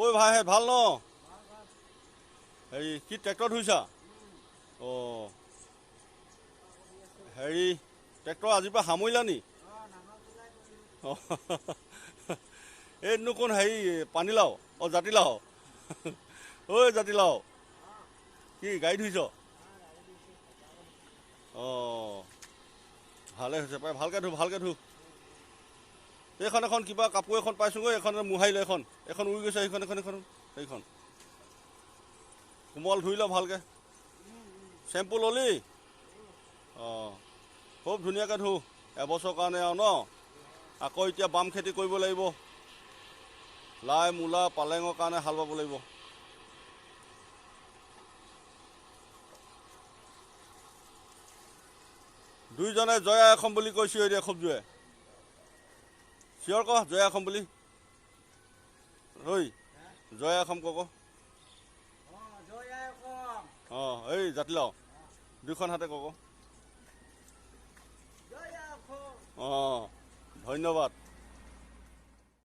ঐ ভাই হে ভাল ন? হেৰি কি ট্ৰেক্টৰ ধুইছা? অঁ। হেৰি ট্ৰেক্টৰ আজিৰ পৰা সামৰিলা নি? এইনো কোন হেৰি পানীলাও? অঁ জাতিলাও। ঐ জাতিলাও। কি গাড়ী ধুইছ? অঁ। ভালে হৈছে পাই ভালকৈ ধু ভালকৈ ধু। এইখন এখন কিবা কাপোৰ এখন পাইছোগৈ এইখন মোহাৰিলে এখন। এখন উৰি গৈছে সেইখন এখন এখন সেইখন কোমল ধুই ল ভালকৈ। চেম্পু ল'লি? অঁ খুব ধুনীয়াকৈ ধু। এবছৰ কাৰণে আৰু ন? আকৌ এতিয়া বাম খেতি কৰিব লাগিব। লাই মূলা পালেঙৰ কাৰণে হাল বাব লাগিব। দুইজনে জয়া এখম বুলি কৈছোঁ এতিয়া খুব জোৰে চিঞৰ ক জয়া এখম বুলি। ঐ জয়া এখম ক অঁ এই জাতিলাও দুইখন হাতে ক। অঁ ধন্যবাদ।